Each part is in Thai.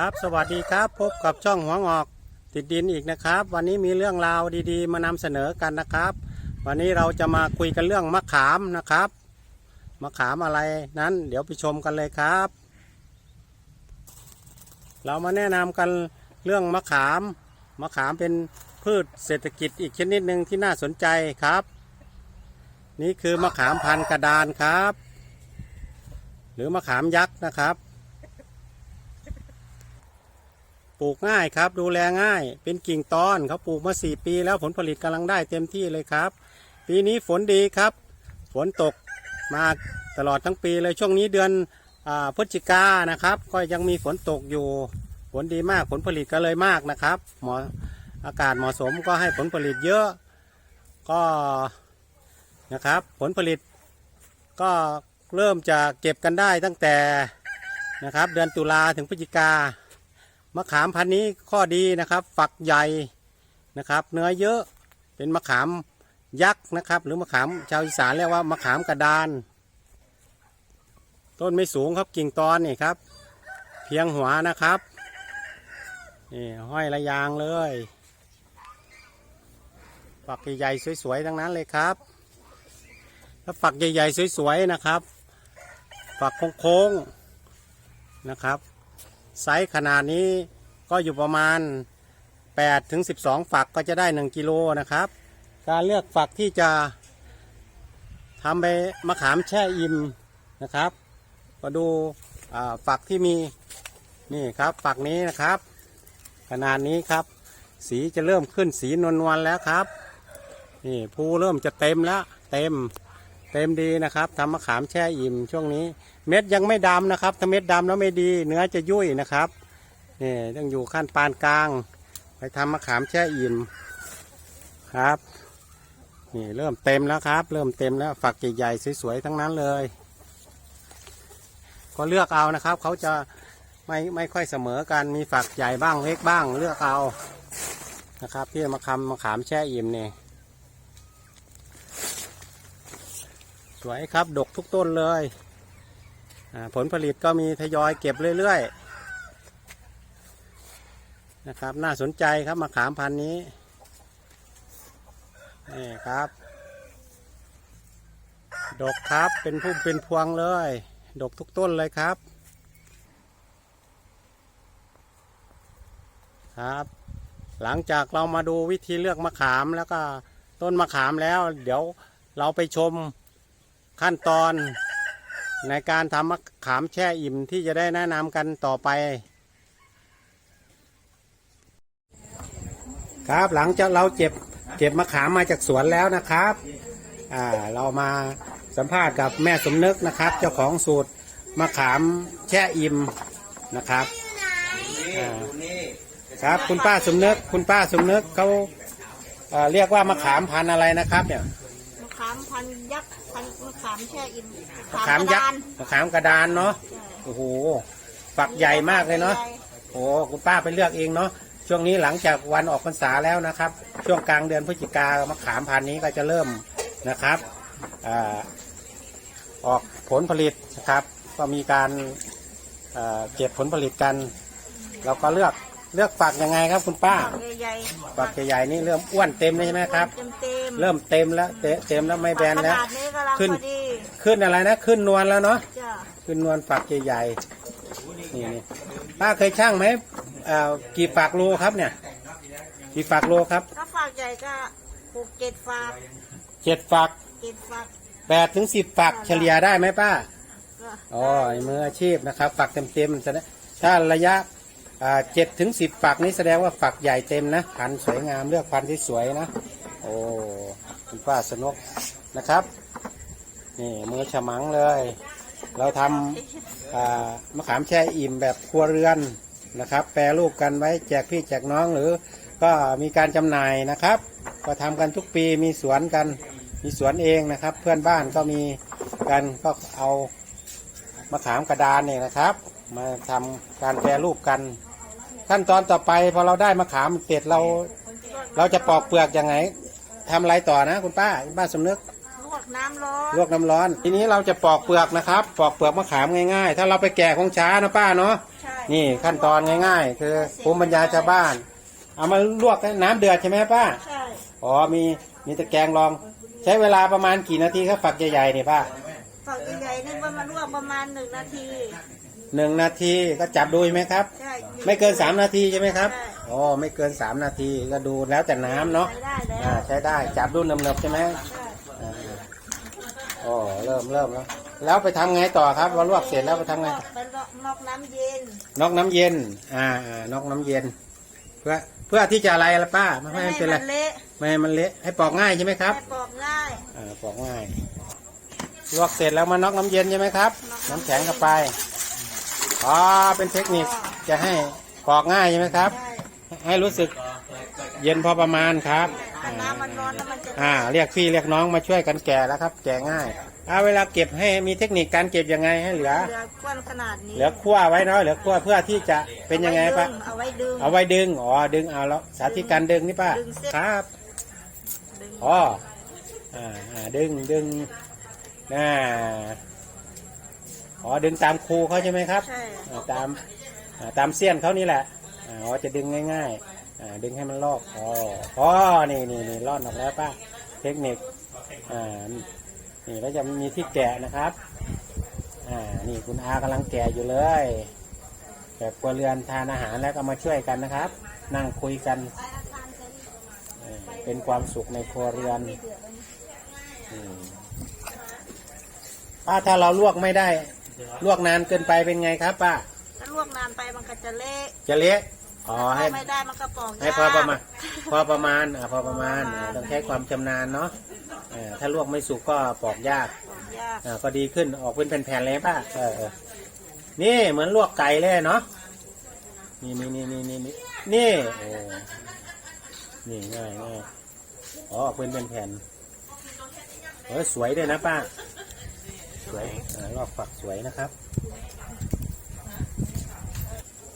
ครับ สวัสดีครับ พบกับช่องหัวงอก ติดดินอีกนะครับ วันนี้มีเรื่องราวดีๆ มานำเสนอกันนะครับ วันนี้เราจะมาคุยกันเรื่องมะขามนะครับ มะขามอะไรนั้น เดี๋ยวไปชมกันเลยครับ เรามาแนะนำกันเรื่องมะขาม มะขามเป็นพืชเศรษฐกิจอีกชนิดหนึ่งที่น่าสนใจครับ นี่คือมะขามพันกระดานครับ หรือมะขามยักษ์นะครับ ป ลูกง่ายครับ ดูแลง่าย เป็นกิ่งตอนเขาปลูกมาสี่ปี แล้วผลผลิตกำลังได้เต็มที่เลยครับ ปีนี้ฝนดีครับ ฝนตกมาตลอดทั้งปีเลยช่วงนี้เดือนอพฤศจิกานะครับ ก็ยังมีฝนตกอยู่ ฝนดีมากผลผลิตก็เลยมากนะครับเหมาะอากาศเหมาะสมก็ให้ผลผลิตเยอะ ก็นะครับ ผลผลิตก็เริ่มจะเก็บกันได้ตั้งแต่นะครับ เดือนตุลาถึงพฤศจิกา มะขามพันธุ์นี้ข้อดีนะครับ ฝักใหญ่นะครับ เนื้อเยอะเป็นมะขามยักษ์นะครับ หรือมะขามชาวอีสานเรียกว่ามะขามกระดาน ต้นไม่สูงครับกิ่งตอนนี่ครับ เพียงหัวนะครับนี่ห้อยระยางเลยฝักใหญ่ๆสวยๆทั้งนั้นเลยครับถ้าฝักใหญ่ๆสวยๆนะครับ ฝักโค้งๆนะครับ ไซส์ขนาดนี้ก็อยู่ประมาณ8ถึง12 ฝักก็จะได้ 1 กิโลนะครับ การเลือกฝักที่จะทำไปมะขามแช่อิ่มนะครับ ก็ดูฝักที่มีนี่ครับฝักนี้นะครับ ขนาดนี้ครับ สีจะเริ่มขึ้นสีนวลๆแล้วครับ นี่ภูเริ่มจะเต็มแล้วเต็ม เต็มดีนะครับทำมะขามแช่อิ่มช่วงนี้ เม็ดยังไม่ดำนะครับ ถ้าเม็ดดำแล้วไม่ดี เนื้อจะยุ่ยนะครับนี่ต้องอยู่ขั้นปานกลาง ไปทำมะขามแช่อิ่มครับนี่เริ่มเต็มแล้วครับ เริ่มเต็มแล้วฝักใหญ่ๆสวยๆทั้งนั้นเลย ก็เลือกเอานะครับ เขาจะไม่ไม่ค่อยเสมอกันมีฝักใหญ่บ้างเล็กบ้างเลือกเอานะครับที่มาคำมะขามแช่อิ่มเนี่ สวยครับ ดกทุกต้นเลยผลผลิตก็มีทยอยเก็บเรื่อยๆนะครับ น่าสนใจครับมะขามพันธุ์นี้นี่ครับ ดกครับเป็นพุ่มเป็นพวงเลย ดกทุกต้นเลยครับ ครับ หลังจากเรามาดูวิธีเลือกมะขามแล้วก็ต้นมะขามแล้ว เดี๋ยวเราไปชม ขั้นตอนในการทำมะขามแช่อิ่มที่จะได้แนะนำกันต่อไป ครับหลังจากเราเก็บเก็บมะขามมาจากสวนแล้วนะครับอ่าเรามาสัมภาษณ์กับแม่สมนึกนะครับ เจ้าของสูตรมะขามแช่อิ่มนะครับอ่าครับคุณป้าสมนึกคุณป้าสมนึกเขาเอ่อเรียกว่ามะขามพันธุ์อะไรนะครับเนี่ย มะขามพันยักษ์ พันมะขามแช่อิ่มมะขามยักษ์มะขามกระดานเนาะโอ้โหฝักใหญ่มากเลยเนาะโอ้คุณป้าไปเลือกเองเนาะช่วงนี้หลังจากวันออกพรรษาแล้วนะครับ ช่วงกลางเดือนพฤศจิกามะขามพันธุ์นี้ก็จะเริ่มนะครับอาออกผลผลิตนะครับ ก็มีการอ่าเก็บผลผลิตกัน เราก็เลือก เลือกฝักยังไงครับคุณป้าใหญ่ฝักใหญ่ๆนี่เริ่มอ้วนเต็มเลยใช่ไหมครับ เต็มเต็มเริ่มเต็มแล้วเตเต็มแล้วไม่แบนแล้ว ขนาดนี้กำลังขึ้น พอดีขึ้นอะไรนะ ขึ้นนวลแล้วเนาะ จ้ะขึ้นนวลฝักใหญ่ๆนี่นี่ป้าเคยช่างไหมเอ่อกี่ฝักโลครับเนี่ย กี่ฝักโลครับ ถ้าฝากใหญ่ก็หกเจ็ดฝากเจ็ดฝักเจ็ดฝากแปดถึงสิบฝักเฉลี่ยได้ไหมป้า ก็อ๋อมืออาชีพนะครับ ฝักเต็มๆแสดงถ้าระยะ เจ็ดถึงสิบฝักนี้แสดงว่าฝักใหญ่เต็มนะพันสวยงามเลือกพันที่สวยนะ โอ้คุณป้าสนุกนะครับนี่มือฉมังเลย เราทำมะขามแช่อิ่มแบบครัวเรือนนะครับ แปรรูปกันไว้แจกพี่แจกน้องหรือ ก็มีการจำหน่ายนะครับ ก็ทำกันทุกปีมีสวนกันมีสวนเองนะครับ เพื่อนบ้านก็มีกันก็เอามะขามกระดานเนี่ยนะครับ มาทำการแปรรูปกัน ขั้นตอนต่อไปพอเราได้มะขามเสร็จเรา เราจะปอกเปลือกยังไงทำอะไรต่อนะคุณป้าคุณป้าสมนึกลวกน้ำร้อนลวกน้ำร้อน ทีนี้เราจะปอกเปลือกนะครับ ปอกเปลือกมะขามง่ายๆ ถ้าเราไปแก่คงช้านะป้าเนาะใช่นี่ขั้นตอนง่าย ๆ คือภูมิปัญญาชาวบ้าน เอามาลวกน้ำเดือดใช่ไหมป้าใช่อ๋อมีมีตะแกรงรอง ใช้เวลาประมาณกี่นาทีครับฝักใหญ่ๆเนี่ยป้าฝักใหญ่ๆนี่ว่ามันลวกประมาณหนึ่งนาที หนึ่งนาทีก็จับดูใช่ไหมครับ ใช่ไม่เกินสามนาทีใช่ไหมครับใช่อ๋อ ไม่เกินสามนาทีก็ดูแล้วแต่น้ำเนาะ ใช้ได้แล้อ่าวใช้ได้ จับดูเนิบๆใช่ไหมใช่อ่าอ๋อ เริ่มเริ่มแล้ว แล้วไปทำไงต่อครับพอลวกเสร็จแล้วไปทำไงไปนอกน้ำเย็นนอกน้ำเย็น อ่าอ่านอกน้ำเย็น เพื่อ เพื่อที่จะอะไรล่ะป้า ไม่ให้มันเป็นอะไรมันเละไม่ให้มันเละ ให้ปอกง่ายใช่ไหมครับ ให้ปอกง่ายอ่า ปอกง่าย ลวกเสร็จแล้วมานอกน้ำเย็นใช่ไหมครับ น้ำแข็งเข้าไป อ๋อเป็นเทคนิคจะให้ปอกง่ายใช่ไหมครับ ใช่ให้รู้สึกเย็นพอประมาณครับถ้าน้ำมันร้อนแล้วมันจะอ่าเรียกพี่เรียกน้องมาช่วยกันแก่แล้วครับ แก่ง่ายเอาเวลาเก็บให้มีเทคนิคการเก็บยังไงให้เหลือ เหลือก้วนขนาดนี้เหลือขั้วไว้เนาะเหลือขั้วเพื่อที่จะเป็นยังไงปะเอาไว้ดึง เอาไว้ดึงอ๋อดึงเอาแล้วสาธิตการดึงนี่ป้าดึงเส้น ครับดึงอ๋ออ่าอ่าดึงดึงน่า อ๋อดึงตามครูเขาใช่ไหมครับใช่อ่าตามอ่าตามเสี้ยนเขานี่แหละอ่าอ๋อจะดึงง่ายๆอ่าดึงให้มันลอกอ๋ออ๋อนี่นี่นี่รอดออกแล้วป้าเทคนิคอ่านี่แล้วจะมีที่แกะนะครับอ่านี่คุณอากำลังแกะอยู่เลยแบบครัวเรือนทานอาหารแล้วก็มาช่วยกันนะครับ นั่งคุยกันเออเป็นความสุขในครัวเรือนอืมป้าถ้าเราลวกไม่ได้ ลวกนานเกินไปเป็นไงครับป้าถ้าลวกนานไปมันก็จะเละจะเละอ๋อให้ถ้าไม่ได้มันก็ปอกให้ยากพอประมาณพอประมาณอ่าพอประมาณอ่าต้องใช้ความชำนาญเนาะอ่าถ้าลวกไม่สุกก็ปอกยากปอกยากอ่าก็ดีขึ้นออกเป็นแผ่นๆเลยป่ะเออเออนี่เหมือนลวกไก่เลยเนาะนี่นี่นี่นี่นี่นี่นี่โอ้นี่ง่ายง่ายอ๋อออกเป็นแผ่นๆเออสวยด้วยนะป้า สวยอ่าลอกฝักสวยนะครับ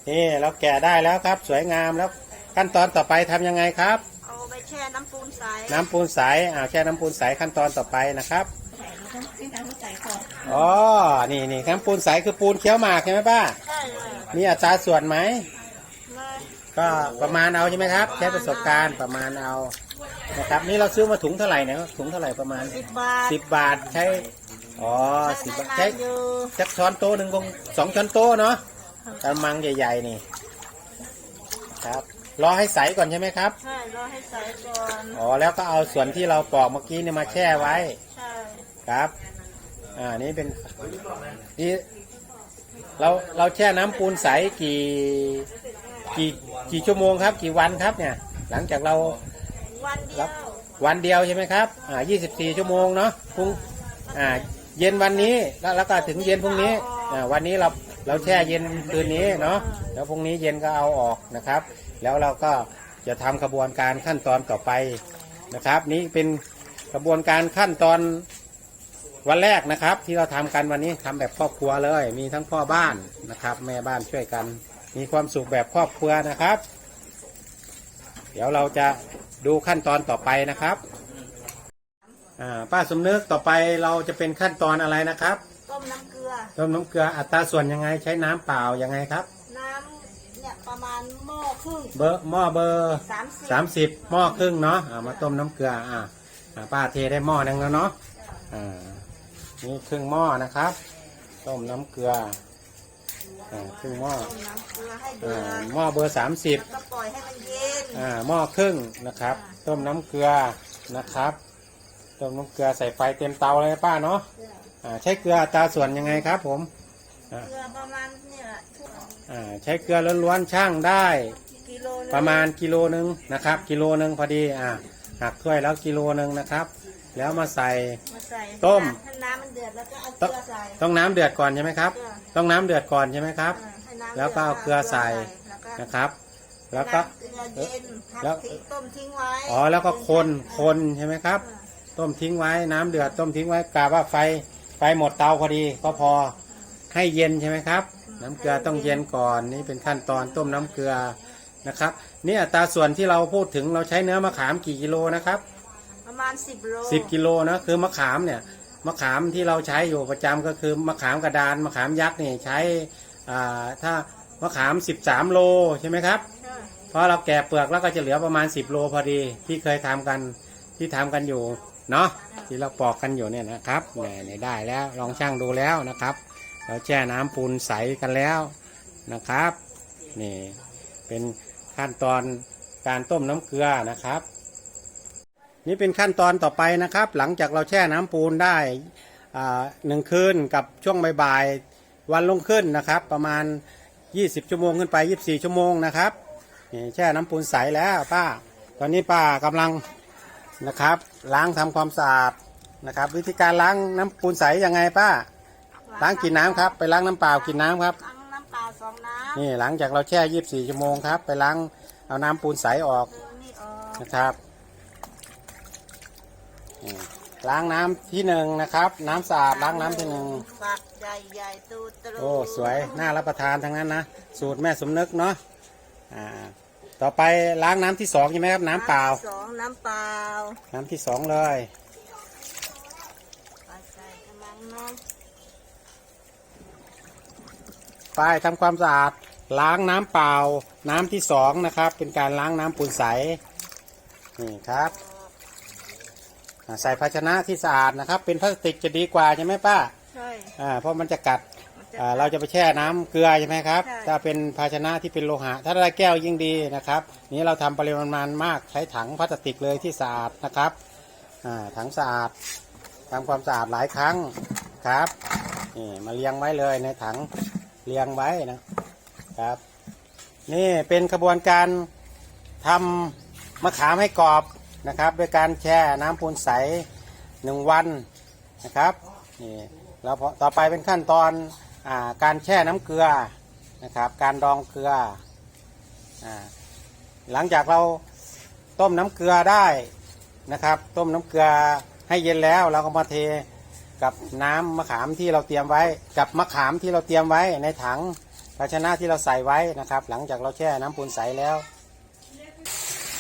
นี่เราแกะได้แล้วครับ สวยงามแล้วขั้นตอนต่อไปทำยังไงครับ เอาไปแช่น้ำปูนใสน้ำปูนใสอ่าแช่น้ำปูนใสขั้นตอนต่อไปนะครับที่ทำใสก่อนอ๋อ นี่นี่น้ำปูนใสคือปูนเคี้ยวหมากใช่ไหมป้าใช่เลยมีอัตราส่วนไหมเลยก็ประมาณเอาใช่ไหมครับใช้ประสบการณ์ประมาณเอานะครับนี่เราซื้อมาถุงเท่าไหร่เนี่ยถุงเท่าไหร่ประมาณสิบบาทสิบบาทใช้ อ๋อสิบบาทใช้ใช้อยู่สักช้อนโต๊ะหนึ่งคงสองช้อนโต๊ะเนาะกระมังใหญ่ๆนี่ ครับรอให้ใสก่อนใช่ไหมครับใช่รอให้ใสก่อนอ๋อแล้วก็เอาส่วนที่เราปอกเมื่อกี้เนี่ยมาแช่ไว้ใช่ครับอ่านี่เป็นนี่เราเราแช่น้ำปูนใสกี่กี่กี่ชั่วโมงครับ กี่วันครับเนี่ย หลังจากเราวันเดีรัยบววันเดียวใช่ไหมครับอ่า24 ชั่วโมงเนาะพรุ่งอ่า เย็นวันนี้แล้วแล้วก็ถึงเย็นพรุ่งนี้อ่าวันนี้เราเราแช่เย็นคืนนี้เนาะแล้วพรุ่งนี้เย็นก็เอาออกนะครับ แล้วเราก็จะทำกระบวนการขั้นตอนต่อไปนะครับ นี่เป็นกระบวนการขั้นตอนวันแรกนะครับ ที่เราทำกันวันนี้ทำแบบครอบครัวเลย มีทั้งพ่อบ้านนะครับ แม่บ้านช่วยกัน มีความสุขแบบครอบครัวนะครับ เดี๋ยวเราจะดูขั้นตอนต่อไปนะครับ อ่าป้าสมนึกต่อไปเราจะเป็นขั้นตอนอะไรนะครับ ต้มน้ำเกลือ ต้มน้ำเกลืออัตราส่วนยังไงใช้น้ำเปล่ายังไงครับ น้ำเนี่ยประมาณหม้อครึ่ง เบอร์หม้อเบอร์สามสิบ สามสิบหม้อครึ่งเนาะอ่ามาต้มน้ำเกลืออ่าอ่าป้าเทได้หม้อนึงแล้วเนาะอ่านี่ครึ่งหม้อนะครับ ต้มน้ำเกลืออ่าครึ่งหม้อต้มน้ำเกลือให้เดือ่าอดหม้อเบอร์สามสิบ แล้วก็ปล่อยให้มันเย็น อ่าหม้อครึ่งนะครับ ต้มน้ำเกลือนะครับ ต้มน้ำเกลือใส่ไฟเต็มเตาเลยนะป้าเนาะอ่าใช้เกลืออัตราส่วนยังไงครับผมอ่าเกลือประมาณเนี่ยแหละทุกอ่าใช้เกลือล้วนๆช่างได้ กิโลนึงประมาณกิโลหนึ่งนะครับ กิโลหนึ่งพอดีอ่าหักถ้วยแล้วกิโลหนึ่งนะครับ แล้วมาใส่ มาใส่ต้ม ให้น้ำมันเดือดแล้วก็เอาเกต้องลือใส่ต้องน้ำเดือดก่อนใช่ไหมครับ เกลือต้องน้ำเดือดก่อนใช่ไหมครับ อ่าให้น้ำแล้วก็เอาเกลือใส่ แล้วก็นะครับ แล้วก็ น้ำเกลือเย็นแล้วทิ้งต้มทิ้งไว้อ๋อแล้วก็คนคนใช่ไหมครับ ต้มทิ้งไว้น้ำเดือดต้มทิ้งไว้กาว่าไฟไฟหมดเตาพอดีก็พอให้เย็นใช่ไหมครับ น้ำเกลือต้องเย็นก่อนนี่เป็นขั้นตอนต้มน้ำเกลือนะครับนี่อัตราส่วนที่เราพูดถึงเราใช้เนื้อมะขามกี่กิโลนะครับ ประมาณสิบโลสิบกิโลนะคือมะขามเนี่ยมะขามที่เราใช้อยู่ประจำก็คือมะขามกระดานมะขามยักษ์นี่ใช้อ่าถ้ามะขามสิบสามโลใช่ไหมครับใช่เพราะเราแกะเปลือกแล้วก็จะเหลือประมาณสิบโลพอดีที่เคยทำกันที่ทำกันอยู่ เนาะที่เราปอกกันอยู่เนี่ยนะครับเนี่ยได้แล้วลองช่างดูแล้วนะครับ เราแช่น้ำปูนใสกันแล้วนะครับนี่เป็นขั้นตอนการต้มน้ำเกลือนะครับ นี่เป็นขั้นตอนต่อไปนะครับ หลังจากเราแช่น้ำปูนได้อ่าหนึ่งคืนกับช่วงบ่ายๆวันลงขึ้นนะครับ ประมาณ 20 ชั่วโมงขึ้นไป 24 ชั่วโมงนะครับนี่แช่น้ำปูนใสแล้วป้า ตอนนี้ป้ากำลัง นะครับ ล้างทำความสะอาดนะครับ วิธีการล้างน้ำปูนใสยังไงป้า ล้างกินน้ำครับ ไปล้างน้ำเปล่ากินน้ำครับล้างน้ำเปล่าสองน้ำนี่หลังจากเราแช่24ชั่วโมงครับ ไปล้างเอาน้ำปูนใสออกดึงนี่ออกนะครับนี่ล้างน้ำที่หนึ่งนะครับ น้ำสะอาดล้างน้ำที่หนึ่งฝักใหญ่ใหญ่ๆตูตรูโอ้สวยน่ารับประทานทั้งนั้นนะสูตรแม่สมนึกเนาะอ่า ต่อไปล้างน้ำที่สองใช่ไหมครับ น้ำเปล่า สองน้ำเปล่าน้ำที่สองเลยไปใส่กระมังน้องไปทำความสะอาดล้างน้ำเปล่า น้ำที่สองนะครับ เป็นการล้างน้ำปูนใสนี่ครับอ่าใส่ภาชนะที่สะอาดนะครับ เป็นพลาสติกจะดีกว่าใช่ไหมป้า ใช่ อ่าเพราะมันจะกัดมันจะ อ่าเราจะไปแช่น้ำเกลือใช่ไหมครับ ใช่ ถ้าเป็นภาชนะที่เป็นโลหะ ถ้าได้แก้วยิ่งดีนะครับ นี้เราทำปริมาณมากใช้ถังพลาสติกเลยที่สะอาดนะครับอ่าถังสะอาดทำความสะอาดหลายครั้งครับนี่มาเรียงไว้เลยในถังเรียงไว้นะครับ นี่เป็นกระบวนการทำมะขามให้กรอบนะครับด้วยการแช่น้ำปูนใสหนึ่งวันนะครับนี่แล้วพอต่อไปเป็นขั้นตอนอา การแช่น้ำเกลือนะครับ การดองเกลืออหลังจากเราต้มน้ำเกลือได้นะครับ ต้มน้ำเกลือให้เย็นแล้วเราก็มาเทกับน้ำมะขามที่เราเตรียมไว้ กับมะขามที่เราเตรียมไว้ในถังภาชนะที่เราใส่ไว้นะครับ หลังจากเราแช่น้ำปูนใสแล้ว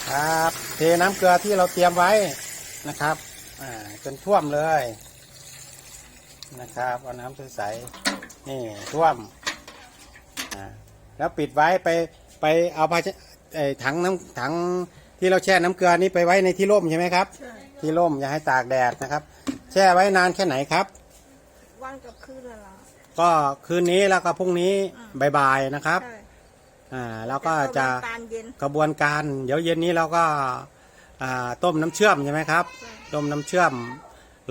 ครับเทน้ำเกลือที่เราเตรียมไว้นะครับจนท่วมเลย นะครับเอาน้ำใสๆนี่ท่วมอ่าแล้วปิดไว้ไปไปเอาภาชไอ้ถังน้ำถังที่เราแช่น้ำเกลือนี้ไปไว้ในที่ร่มใช่ไหมครับ ใช่ที่ร่มอย่าให้ตากแดดนะครับ แช่ไว้นานแค่ไหนครับ วันกับคืนละละก็คืนนี้แล้วก็พรุ่งนี้บ่ายๆนะครับ ใช่อ่าแล้วก็จะน้ำตาลเย็น กระบวนการ เดี๋ยวเย็นนี้เราก็อ่าต้มน้ำเชื่อมใช่ไหมครับ ใช่ ต้มน้ำเชื่อม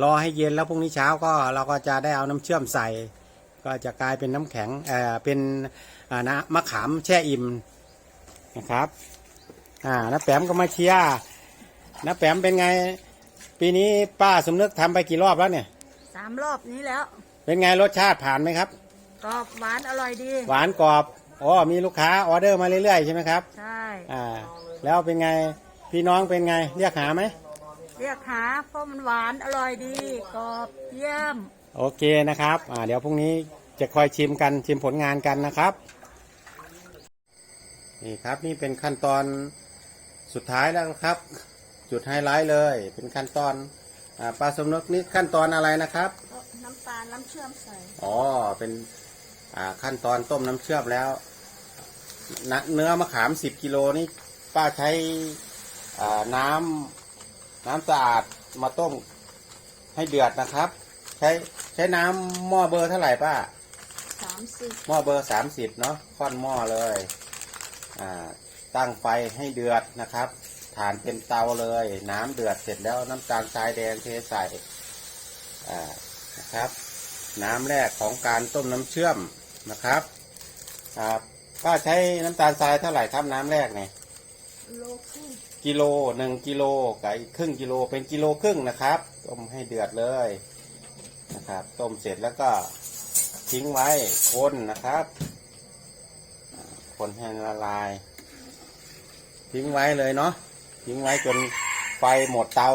รอให้เย็นแล้วพรุ่งนี้เช้าก็เราก็จะได้เอาน้ำเชื่อมใส่ ก็จะกลายเป็นน้ำแข็งเอ่อเป็นอ่านะมะขามแช่อิ่มนะครับอ่าน้าแปมก็มาเชียร์น้าแปมเป็นไง ปีนี้ป้าสมนึกทำไปกี่รอบแล้วเนี่ยสามรอบนี้แล้ว เป็นไงรสชาติผ่านไหมครับกรอบหวานอร่อยดี หวานกรอบอ๋อมีลูกค้าออเดอร์มาเรื่อยๆใช่ไหมครับ ใช่ อ่า แล้วเป็นไง พี่น้องเป็นไง เรียกหาไหม เรียกหาเพราะมันหวานอร่อยดีกรอบเยี่ยม โอเคนะครับอ่าเดี๋ยวพรุ่งนี้จะคอยชิมกันชิมผลงานกันนะครับ นี่ครับนี่เป็นขั้นตอนสุดท้ายแล้วครับ จุดไฮไลท์เลย เป็นขั้นตอนอ่าปลาสมนกนี่ขั้นตอนอะไรนะครับน้ำตาลน้ำเชื่อมใส่อ๋อเป็นอ่าขั้นตอนต้มน้ำเชื่อมแล้วนะเนื้อมะขามสิบกิโลนี่ป้าใช้อ่าน้ำ น้ำสะอาดมาต้มให้เดือดนะครับ ใช้ใช้น้ำหม้อเบอร์เท่าไหร่ป้าสามสิบหม้อเบอร์สามสิบเนาะค่อนหม้อเลยอ่าตั้งไฟให้เดือดนะครับฐานเป็นเตาเลย น้ำเดือดเสร็จแล้วน้ำตาลทรายแดงเทใส่อ่านะครับ น้ำแรกของการต้มน้ำเชื่อมนะครับครับป้าใช้น้ำตาลทรายเท่าไหร่ครับน้ำแรกเนี่ยโลครึ่ง กิโลหนึ่งกิโลกับอีกครึ่งกิโลเป็นกิโลครึ่งนะครับ ต้มให้เดือดเลยนะครับ ต้มเสร็จแล้วก็ทิ้งไว้คนนะครับอ่าคนให้ละลาย ทิ้งไว้เลยเนาะทิ้งไว้จนไฟหมดเตา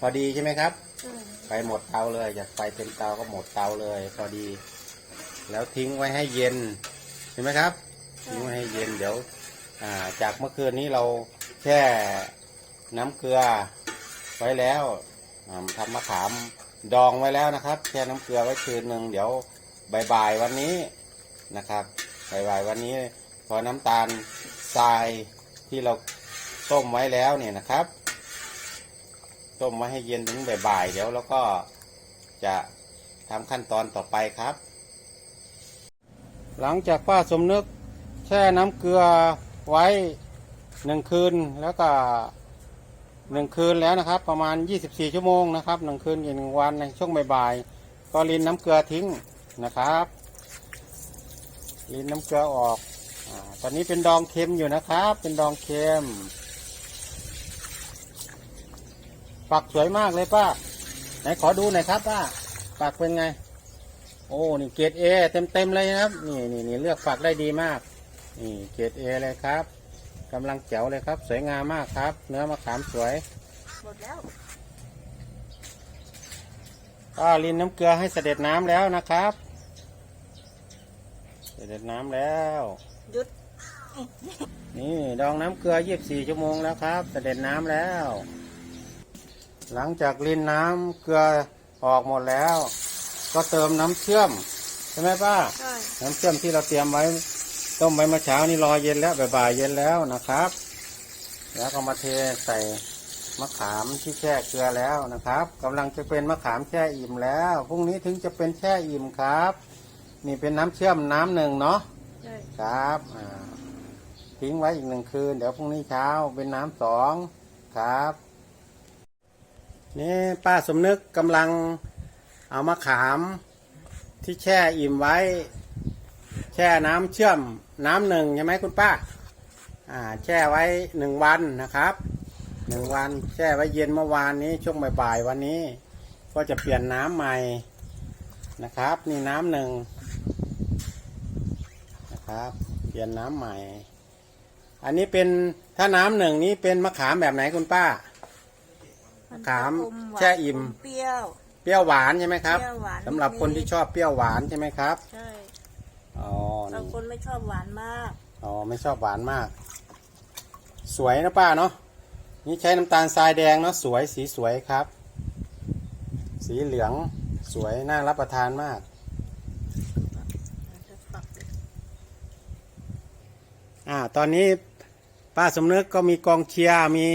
พอดีใช่ไหมครับใช่ไฟหมดเตาเลยจากไฟเป็นเตาก็หมดเตาเลย พอดี แล้วทิ้งไว้ให้เย็นเห็นไหมครับ ทิ้งไว้ให้เย็นเดี๋ยวอ่า จากเมื่อคืนนี้เราแช่น้ำเกลือไว้แล้วอ่าทำมะขามดองไว้แล้วนะครับ แช่น้ำเกลือไว้คืนหนึ่งเดี๋ยวบ่ายๆวันนี้นะครับบ่ายๆวันนี้พอน้ำตาลทรายที่เราต้มไว้แล้วเนี่ยนะครับ ต้มไว้ให้เย็นถึงบ่ายๆเดี๋ยวแล้วก็จะทำขั้นตอนต่อไปครับ หลังจากป้าสมนึกแช่น้ำเกลือ ไว้หนึ่งคืนแล้วก็หนึ่งคืนแล้วนะครับ ประมาณ 24 ชั่วโมงนะครับหนึ่งคืนอีกหนึ่งวันในช่วงบ่ายๆก็รินน้ำเกลือทิ้งนะครับรินน้ำเกลือออกอตอนนี้เป็นดองเค็มอยู่นะครับ เป็นดองเค็มปักสวยมากเลยป้าไหนขอดูหน่อยครับป้าปักเป็นไง โอ้นี่เกรดเอเต็มเต็มๆเลยนะครับ นี่นี่นี่เลือกฝักได้ดีมาก นี่เกรดเอเลยครับกำลังแจ๋วเลยครับ สวยงามมากครับ เนื้อมะขามสวยหมดแล้วก็รินน้ำเกลือให้เสด็จน้ำแล้วนะครับ เสด็จน้ำแล้วหยุดนี่ดองน้ำเกลือ 24 ชั่วโมงแล้วครับ เสด็จน้ำแล้ว หลังจากรินน้ำเกลือออกหมดแล้ว ก็เติมน้ำเชื่อม ใช่ไหมป้า ใช่ น้ำเชื่อมที่เราเตรียมไว้ ต้มไว้เมื่อเช้านี่รอเย็นแล้วบ่ายๆเย็นแล้วนะครับ แล้วก็มาเทใส่มะขามที่แช่เกลือแล้วนะครับกำลังจะเป็นมะขามแช่อิ่มแล้วพรุ่งนี้ถึงจะเป็นแช่อิ่มครับ นี่เป็นน้ำเชื่อมน้ำหนึ่งเนาะใช่ครับอ่าทิ้งไว้อีกหนึ่งคืน เดี๋ยวพรุ่งนี้เช้าเป็นน้ำสองครับ นี่ป้าสมนึกกำลังเอามะขามที่แช่อิ่มไว้ แช่น้ำเชื่อมน้ำหนึ่งใช่ไหมคุณป้า อ่า แช่ไว้หนึ่งวันนะครับหนึ่งวันแช่ไว้เย็นเมื่อวานนี้ช่วงบ่ายๆวันนี้ ก็จะเปลี่ยนน้ำใหม่นะครับ นี่น้ำหนึ่งนะครับ เปลี่ยนน้ำใหม่ อันนี้เป็นถ้าน้ำหนึ่งนี้เป็นมะขามแบบไหนคุณป้านขามจะหวานแช่อิ่มมเปรี้ยวเปรี้ยวหวานใช่ไหมครับเปรี้ยวหวานสำหรับคนที่ชอบเปรี้ยวหวานใช่ไหมครับใช่อ๋อบางคนไม่ชอบหวานมาก อ๋อไม่ชอบหวานมาก สวยนะป้าเนาะนี่ใช้น้ำตาลทรายแดงเนาะสวยสีสวยครับ สีเหลืองสวยน่ารับประทานมาก อ่าตอนนี้ป้าสมนึกก็มีกองเชียร์มี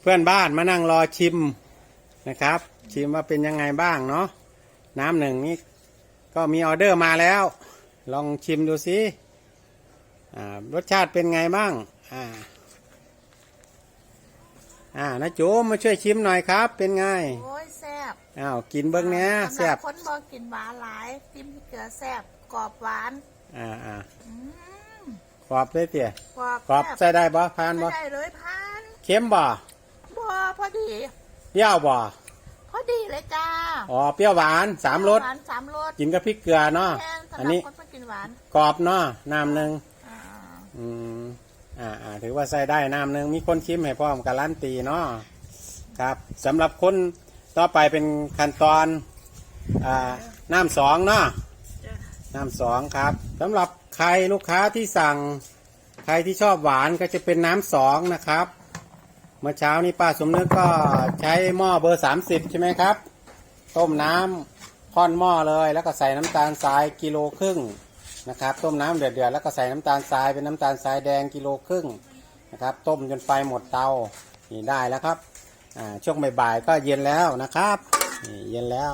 เพื่อนบ้านมานั่งรอชิมนะครับ ชิมว่าเป็นยังไงบ้างเนาะน้ำหนึ่งนี่ก็มีออเดอร์มาแล้ว ลองชิมดูสิอ่ารสชาติเป็นไงบ้าง อ่า อ่านะจูมมาช่วยชิมหน่อยครับ เป็นไง โอ้ยแซ่บ อ้าว กินเบิ้งเนี้ยแซ่บสำหรับคนบอกกินหวานหลายจิ้มพริกเกลือแซ่บ กรอบหวาน อ่าอ่าอืมกรอบเลยเตี๋ยกรอบกรอบแซ่ใส่ได้บ่พานไม่บ่ได้เลยพานเค็มบ่บัวพอดี เปรี้ยวบ่พอดีเลยจ้า อ๋อ เปรี้ยวหวานสามรสหวานสามรส กินกับพริกเกลือเนาะแทนสำหอันรับนี้ คนไม่กินหวานกรอบเนาะน้ำหนึ่งอ่าอืมอ่าอ่าถือว่าใส่ได้น้ำหนึ่งมีคนชิมให้พร้อมการันตีเนาะครับสำหรับคนต่อไปเป็นขั้นตอนอ่าน้ำสองเนาะจ้ะน้ำสองครับสำหรับใครลูกค้าที่สั่ง ใครที่ชอบหวานก็จะเป็นน้ำสองนะครับ เมื่อเช้านี้ป้าสมนึกก็ใช้หม้อเบอร์30ใช่ไหมครับ ต้มน้ำค่อนหม้อเลย แล้วก็ใส่น้ำตาลทรายกิโลครึ่ง นะครับ ต้มน้ำเดือดๆแล้วก็ใส่น้ำตาลทรายเป็นน้ำตาลทรายแดงกิโลครึ่งนะครับ ต้มจนไฟหมดเตานี่ได้แล้วครับอ่าช่วงบ่ายๆก็เย็นแล้วนะครับนี่เย็นแล้ว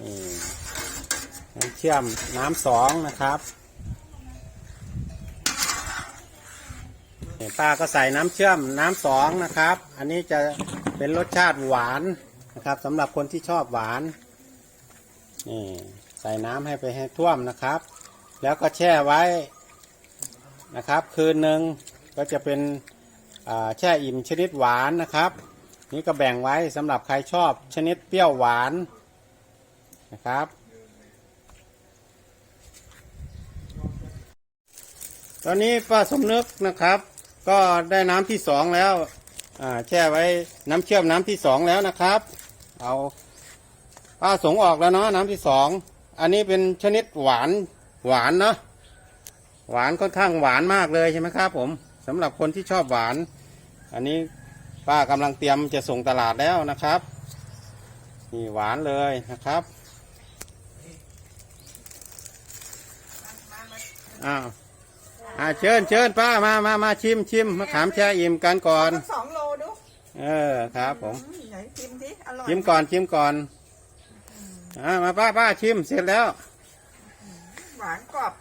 นี่น้ำเชื่อมน้ำสองนะครับป้าก็ใส่น้ำเชื่อมน้ำสองนะครับ อันนี้จะเป็นรสชาติหวานนะครับสำหรับคนที่ชอบหวานนี่ ใส่น้ำให้ไปให้ท่วมนะครับ แล้วก็แช่ไว้นะครับ คืนหนึ่งก็จะเป็นแช่อิ่มชนิดหวานนะครับ นี่ก็แบ่งไว้สำหรับใครชอบชนิดเปรี้ยวหวานนะครับ ตอนนี้ป้าสมนึกนะครับ ก็ได้น้ำที่สองแล้วแช่ไว้น้ำเชื่อมน้ำที่สองแล้วนะครับ เอาป้าสงออกแล้วเนาะน้ำที่สอง อันนี้เป็นชนิดหวานหวานเนาะหวานค่อนข้างหวานมากเลยใช่ไหมครับผมสำหรับคนที่ชอบหวาน อันนี้ป้ากำลังเตรียมจะส่งตลาดแล้วนะครับนี่หวานเลยนะครับอ้าวอ่าเชิญเชิญป้ามามามาชิมชิมมะขามแช่อิ่มกันก่อนสองโลดูเออครับผมอืมไหนชิมดิอร่อยชิมก่อนชิมก่อน อ่ามาป้าป้าชิมเสร็จแล้ว หวานกรอบ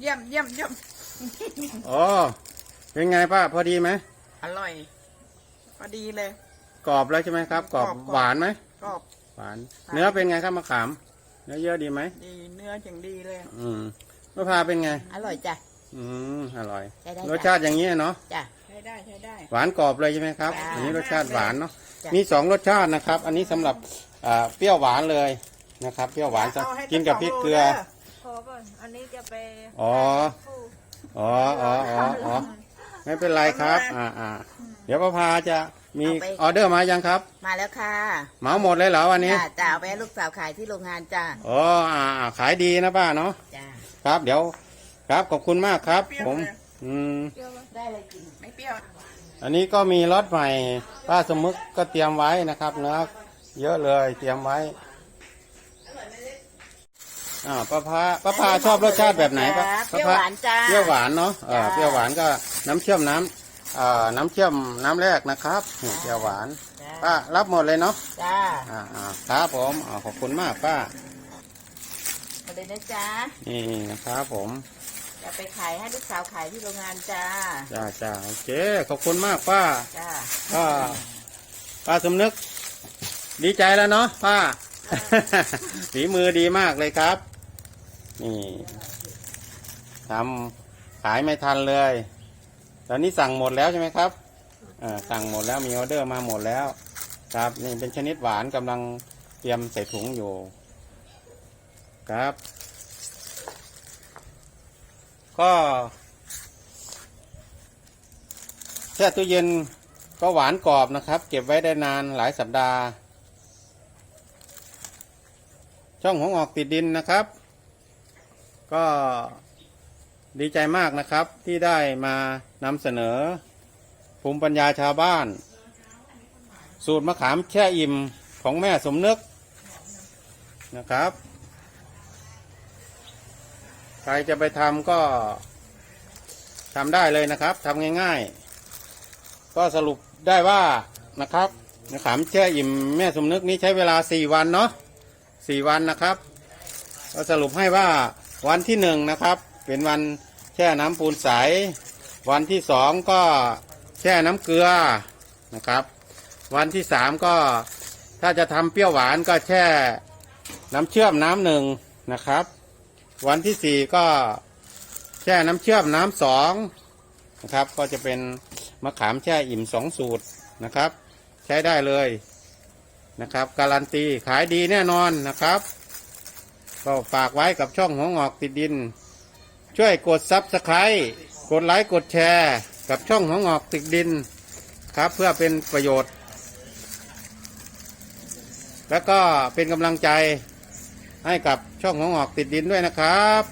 เยี่ยมเยี่ยมเยี่ยมโอ้เป็นไงป้าพอดีไหม อร่อยพอดีเลย กรอบแล้วใช่ไหมครับ กรอบกรอบ หวานไหม กรอบหวาน เนื้อเป็นไงครับมะขาม เนื้อเยอะดีไหม ดีเนื้ออย่างดีเลย อืมมะพร้าวเป็นไง อร่อยจ้ะ อืม อร่อย ใช้ได้รสชาติอย่างนี้เนาะ จ้ะ ใช้ได้ใช้ได้ หวานกรอบเลยใช่ไหมครับ จ้ะอันนี้รสชาติหวานเนาะ จ้ะ มีสองรสชาตินะครับ อันนี้สำหรับ อ่าเปรี้ยวหวานเลยนะครับเปรี้ยวหวานจะเอาให้กินกับพริกเกลือสงโด้พอก่อน อันนี้จะไปอ๋ออ๋ออ๋ออ๋ออ๋อไม่เป็นไรครับ อ่าอ่าเดี๋ยวป้าพาจะมีออเดอร์มายังครับมาแล้วค่ะเหมาหมดเลยเหรอวันนี้จ้ะจ้ะเอาไปให้ลูกสาวขายที่โรงงานจ้ะอ๋ออ่าอ่าขายดีนะป้าเนาะจ้ะครับ เดี๋ยวครับขอบคุณมากครับเปรี้ยวผมเลยอืมได้เลยกิน ไม่เปรี้ยว อันนี้ก็มีรถใหม่ป้าสมมึกก็เตรียมไว้นะครับเนื้อ เยอะเลยเตรียมไว้อ่าป้าพาป้าพาชอบรสชาติแบบไหนป้าเปรี้ยวป้หวานจ้าเปรี้ยวหวานเนาะเออจ้าเปรี้ยวหวานก็น้ำเชื่อมน้ำเอ่อน้ำเชื่อมน้ำแรกนะครับนี่เปรี้ยวหวานจ้ะป้ารับหมดเลยเนาะจ้าอ่าอ่าครับผมอ่าขอบคุณมากป้ามาเลยนะจ๊ะนี่นะครับผมจะไปขายให้ลูกสาวขายที่โรงงานจ้าจ้าจ้าโอเคขอบคุณมากป้าจ้าป้าป้าสมนึก ดีใจแล้วเนาะป้า ฝีมือดีมากเลยครับ นี่ทำขายไม่ทันเลย ตอนนี้สั่งหมดแล้วใช่ไหมครับสั่งหมดแล้วมีออเดอร์มาหมดแล้ว ครับ นี่เป็นชนิดหวานกำลังเตรียมใส่ถุงอยู่ ครับ ก็แช่ตู้เย็นก็หวานกรอบนะครับ เก็บไว้ได้นานหลายสัปดาห์ ช่องของออกติดดินนะครับ ก็ดีใจมากนะครับที่ได้มานำเสนอ ภูมิปัญญาชาวบ้าน สูตรมะขามแช่อิ่มของแม่สมนึกนะครับ ใครจะไปทำก็ทำได้เลยนะครับทำง่ายๆ ก็สรุปได้ว่านะครับมะขามแช่อิ่มแม่สมนึกนี้ใช้เวลาสี่วันเนาะ สี่วันนะครับก็สรุปให้ว่าวันที่หนึ่งนะครับ เป็นวันแช่น้ำปูนใส วันที่สองก็แช่น้ำเกลือนะครับ วันที่สามก็ถ้าจะทำเปรี้ยวหวานก็แช่น้ำเชื่อมน้ำหนึ่งนะครับ วันที่สี่ก็แช่น้ำเชื่อมน้ำสองนะครับ ก็จะเป็นมะขามแช่อิ่มสองสูตรนะครับ ใช้ได้เลย นะครับ การันตีขายดีแน่นอนนะครับ ก็ฝากไว้กับช่องหัวงอกติดดิน ช่วยกดซับสไครต์กดไลค์กดแชร์ กับช่องหัวงอกติดดินครับ เพื่อเป็นประโยชน์ แล้วก็เป็นกำลังใจให้กับช่องหัวงอกติดดินด้วยนะครับ